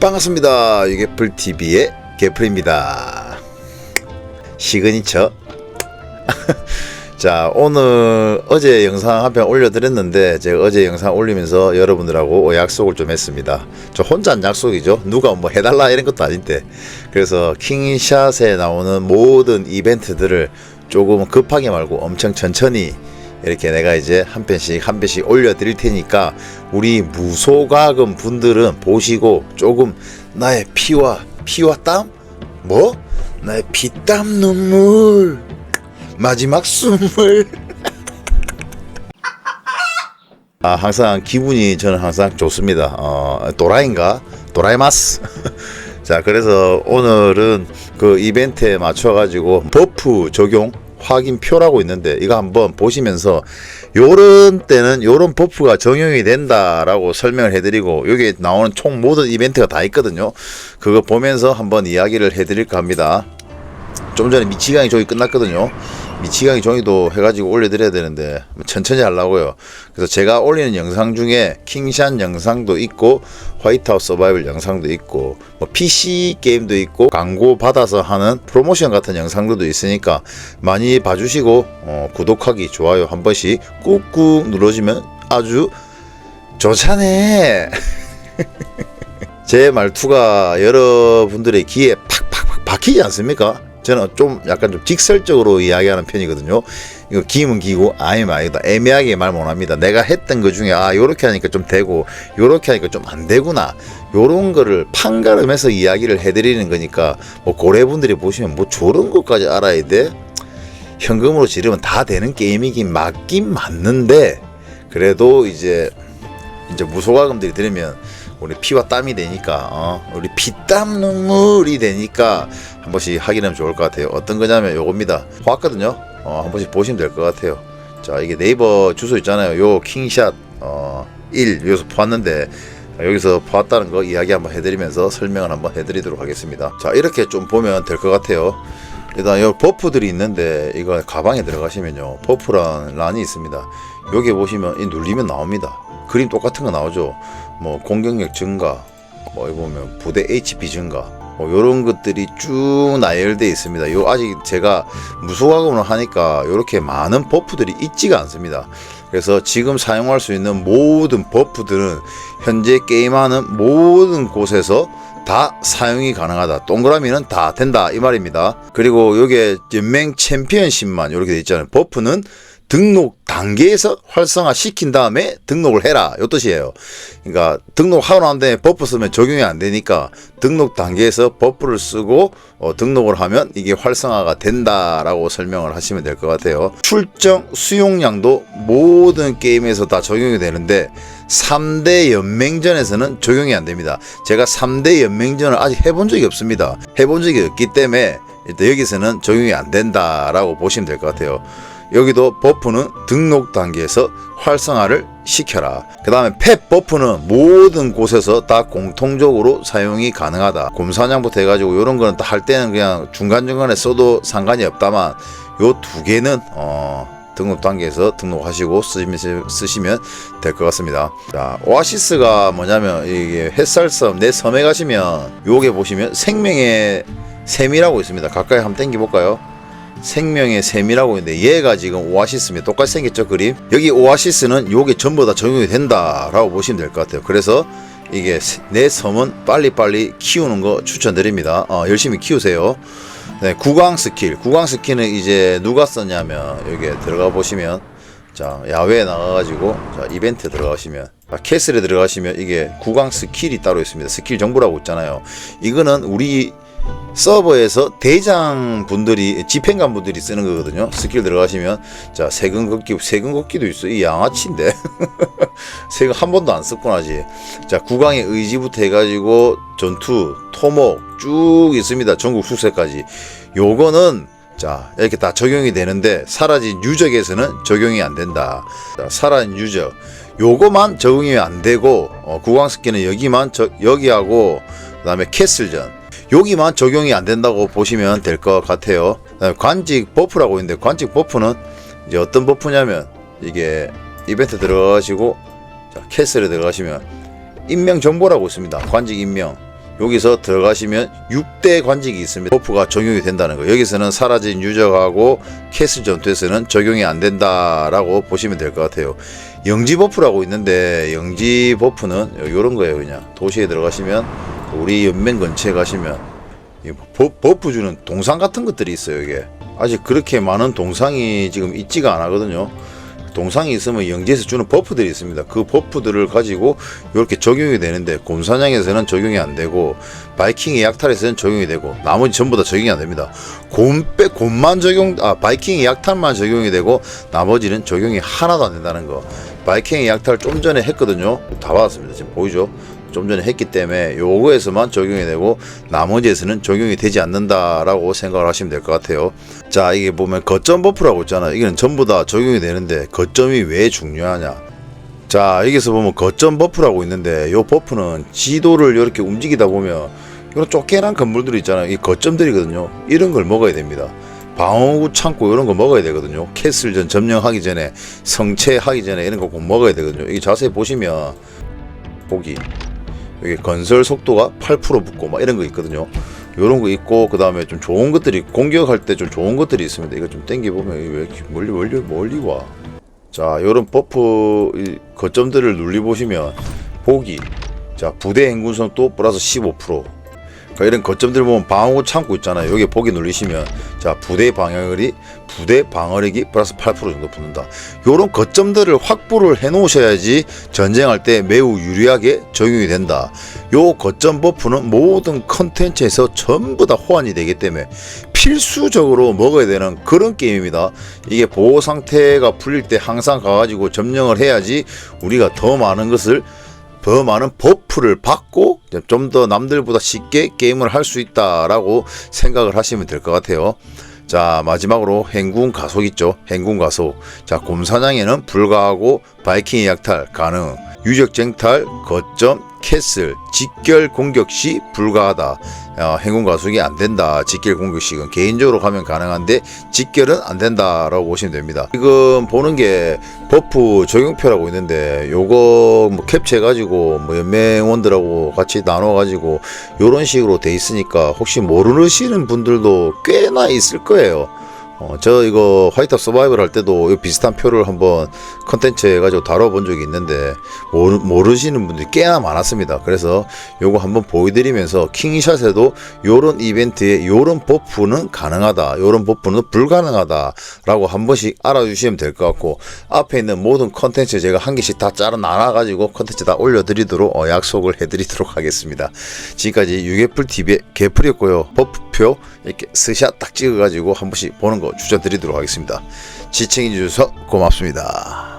반갑습니다. 유개풀TV의 개풀입니다. 시그니처. 자, 오늘 어제 영상 한 편 올려드렸는데, 제가 어제 영상 올리면서 여러분들하고 약속을 좀 했습니다. 저 혼자 한 약속이죠. 누가 뭐 해달라 이런 것도 아닌데. 그래서 킹샷에 나오는 모든 이벤트들을 조금 급하게 말고 엄청 천천히 이렇게 내가 이제 한 편씩 한 편씩 올려드릴 테니까 우리 무소가금 분들은 보시고 조금 나의 피와 피와 땀? 뭐? 나의 피땀 눈물. 마지막 숨을. 아 항상 기분이 저는 항상 좋습니다. 어 도라인가? 도라이마스. 자 그래서 오늘은 그 이벤트에 맞춰 가지고 버프 적용 확인표라고 있는데 이거 한번 보시면서 요런 때는 요런 버프가 적용이 된다라고 설명을 해드리고 여기 나오는 총 모든 이벤트가 다 있거든요. 그거 보면서 한번 이야기를 해드릴까 합니다 좀 전에 미치광이 종이 끝났거든요. 미치광이 종이도 해가지고 올려드려야 되는데 천천히 하려고요. 그래서 제가 올리는 영상 중에 킹샷 영상도 있고 화이트하우스 서바이벌 영상도 있고 뭐 PC 게임도 있고 광고 받아서 하는 프로모션 같은 영상들도 있으니까 많이 봐주시고 어, 구독하기 좋아요 한 번씩 꾹꾹 눌러주면 아주 좋잖네. 제 말투가 여러분들의 귀에 팍팍팍 박히지 않습니까? 저는 좀 약간 좀 직설적으로 이야기하는 편이거든요. 이거 기면 기고 아니면 아니다. 애매하게 말 못합니다. 내가 했던 것 중에 아 요렇게 하니까 좀 되고 요렇게 하니까 좀 안 되구나. 요런 거를 판가름해서 이야기를 해드리는 거니까 뭐 고래분들이 보시면 뭐 저런 것까지 알아야 돼? 현금으로 지르면 다 되는 게임이긴 맞긴 맞는데 그래도 이제 이제 무소가금들이 들으면 우리 피와 땀이 되니까 어? 우리 피땀 눈물이 되니까 한 번씩 확인하면 좋을 것 같아요. 어떤 거냐면 요겁니다. 봤거든요. 어, 한 번씩 보시면 될 것 같아요. 자 이게 네이버 주소 있잖아요. 요 킹샷 어, 1 여기서 봤는데 여기서 봤다는 거 이야기 한번 해드리면서 설명을 한번 해드리도록 하겠습니다. 자 이렇게 좀 보면 될 것 같아요. 일단 요 버프들이 있는데 이거 가방에 들어가시면요 버프란 란이 있습니다. 여기 보시면 이 눌리면 나옵니다. 그림 똑같은 거 나오죠. 뭐 공격력 증가, 뭐 보면 부대 HP 증가, 뭐 이런 것들이 쭉 나열돼 있습니다. 요 아직 제가 무소가금을 하니까 이렇게 많은 버프들이 있지가 않습니다. 그래서 지금 사용할 수 있는 모든 버프들은 현재 게임하는 모든 곳에서 다 사용이 가능하다. 동그라미는 다 된다 이 말입니다. 그리고 여기에 연맹 챔피언십만 이렇게 돼 있잖아요. 버프는 등록 단계에서 활성화 시킨 다음에 등록을 해라 요 뜻이에요. 그러니까 등록하고 난 다음에 버프 쓰면 적용이 안 되니까 등록 단계에서 버프를 쓰고 어, 등록을 하면 이게 활성화가 된다라고 설명을 하시면 될 것 같아요. 출정 수용량도 모든 게임에서 다 적용이 되는데 3대 연맹전에서는 적용이 안 됩니다. 제가 3대 연맹전을 아직 해본 적이 없습니다. 해본 적이 없기 때문에 일단 여기서는 적용이 안 된다라고 보시면 될 것 같아요. 여기도 버프는 등록 단계에서 활성화를 시켜라. 그 다음에 펫 버프는 모든 곳에서 다 공통적으로 사용이 가능하다. 곰사냥부터 해가지고 이런 거는 할 때는 그냥 중간중간에 써도 상관이 없다만 요 두 개는 어 등록 단계에서 등록하시고 쓰시면, 쓰시면 될 것 같습니다. 자, 오아시스가 뭐냐면 이게 햇살섬 내 섬에 가시면 요게 보시면 생명의 샘이라고 있습니다. 가까이 한번 당겨 볼까요? 생명의 샘이라고 있는데 얘가 지금 오아시스면 똑같이 생겼죠 그림? 여기 오아시스는 요게 전부 다 적용이 된다 라고 보시면 될 것 같아요. 그래서 이게 내 섬은 빨리빨리 키우는 거 추천드립니다. 어, 열심히 키우세요. 네, 구강 스킬. 구강 스킬은 이제 누가 썼냐면 여기에 들어가 보시면 자 야외에 나가가지고 자 이벤트 들어가시면 아, 캐슬에 들어가시면 이게 구강 스킬이 따로 있습니다. 스킬 정보라고 있잖아요. 이거는 우리 서버에서 대장 분들이 집행관 분들이 쓰는 거거든요. 스킬 들어가시면 자 세금 걷기 세금 걷기도 있어. 이 양아치인데 세금 한 번도 안 썼구나지. 자 국왕의 의지부터 해가지고 전투 토목 쭉 있습니다. 전국 숙세까지. 요거는 자 이렇게 다 적용이 되는데 사라진 유적에서는 적용이 안 된다. 자, 사라진 유적 요거만 적용이 안 되고 어, 국왕 스킬은 여기만 저, 여기하고 그 다음에 캐슬전 여기만 적용이 안 된다고 보시면 될 것 같아요. 관직 버프라고 있는데 관직 버프는 이제 어떤 버프냐면 이게 이벤트 들어가시고 자, 캐슬에 들어가시면 임명 정보라고 있습니다. 관직 임명. 여기서 들어가시면 6대 관직이 있습니다. 버프가 적용이 된다는 거. 여기서는 사라진 유적하고 캐슬 전투에서는 적용이 안 된다라고 보시면 될 것 같아요. 영지 버프라고 있는데 영지 버프는 이런 거예요. 그냥 도시에 들어가시면 우리 연맹 근처에 가시면 버프 주는 동상 같은 것들이 있어요. 이게 아직 그렇게 많은 동상이 지금 있지가 않거든요. 동상이 있으면 영지에서 주는 버프들이 있습니다. 그 버프들을 가지고 이렇게 적용이 되는데 곰사냥에서는 적용이 안 되고 바이킹의 약탈에서는 적용이 되고 나머지 전부 다 적용이 안 됩니다. 곰빼 곰만 적용 아 바이킹의 약탈만 적용이 되고 나머지는 적용이 하나도 안 된다는 거. 바이킹의 약탈 좀 전에 했거든요. 다 받았습니다. 지금 보이죠? 좀 전에 했기 때문에 요거에서만 적용이 되고 나머지에서는 적용이 되지 않는다라고 생각을 하시면 될 것 같아요. 자 이게 보면 거점 버프라고 있잖아요. 이거는 전부 다 적용이 되는데 거점이 왜 중요하냐? 자 여기서 보면 거점 버프라고 있는데 요 버프는 지도를 이렇게 움직이다 보면 이런 쫓겨난 건물들이 있잖아요. 이 거점들이거든요. 이런 걸 먹어야 됩니다. 방어구 창고 이런 거 먹어야 되거든요. 캐슬 전 점령하기 전에 성체하기 전에 이런 거 꼭 먹어야 되거든요. 이게 자세히 보시면 보기 여기 건설 속도가 8% 붙고 막 이런 거 있거든요. 요런 거 있고 그 다음에 좀 좋은 것들이 공격할 때 좀 좋은 것들이 있습니다. 이거 좀 땡겨 보면 왜 이렇게 멀리 멀리 멀리 와. 자, 요런 버프 이 거점들을 눌리 보시면 보기. 자, 부대 행군성 또 플러스 15%. 그러니까 이런 거점들 보면 방어구 창고 있잖아요. 여기 보기 누르시면 자 부대 방어력이 부대 방어력이 플러스 8% 정도 붙는다. 요런 거점들을 확보를 해 놓으셔야지 전쟁할 때 매우 유리하게 적용이 된다. 요 거점 버프는 모든 컨텐츠에서 전부 다 호환이 되기 때문에 필수적으로 먹어야 되는 그런 게임입니다. 이게 보호 상태가 풀릴 때 항상 가가지고 점령을 해야지 우리가 더 많은 것을 더 많은 버프를 받고 좀 더 남들보다 쉽게 게임을 할 수 있다라고 생각을 하시면 될 것 같아요. 자 마지막으로 행군 가속 있죠. 행군 가속. 자 곰사냥에는 불가하고 바이킹 약탈 가능. 유적 쟁탈 거점 캐슬 직결 공격 시 불가하다. 어, 행군 가속이 안 된다. 직결 공격식은 개인적으로 가면 가능한데 직결은 안 된다라고 보시면 됩니다. 지금 보는 게 버프 적용표라고 있는데 요거 뭐 캡처해 가지고 뭐 연맹원들하고 같이 나눠 가지고 요런 식으로 돼 있으니까 혹시 모르시는 분들도 꽤나 있을 거예요. 어, 저 이거 화이트 서바이벌 할 때도 이 비슷한 표를 한번 컨텐츠 해가지고 다뤄본 적이 있는데 모르, 모르시는 분들이 꽤나 많았습니다. 그래서 요거 한번 보여드리면서 킹샷에도 요런 이벤트에 요런 버프는 가능하다, 요런 버프는 불가능하다라고 한 번씩 알아주시면 될 것 같고 앞에 있는 모든 컨텐츠 제가 한 개씩 다 짜라 나눠가지고 컨텐츠 다 올려드리도록 어, 약속을 해드리도록 하겠습니다. 지금까지 유개풀 TV의 개풀이었고요. 버프표 이렇게 스샷 딱 찍어가지고 한 번씩 보는 거 추천드리도록 하겠습니다. 시청해주셔서 고맙습니다.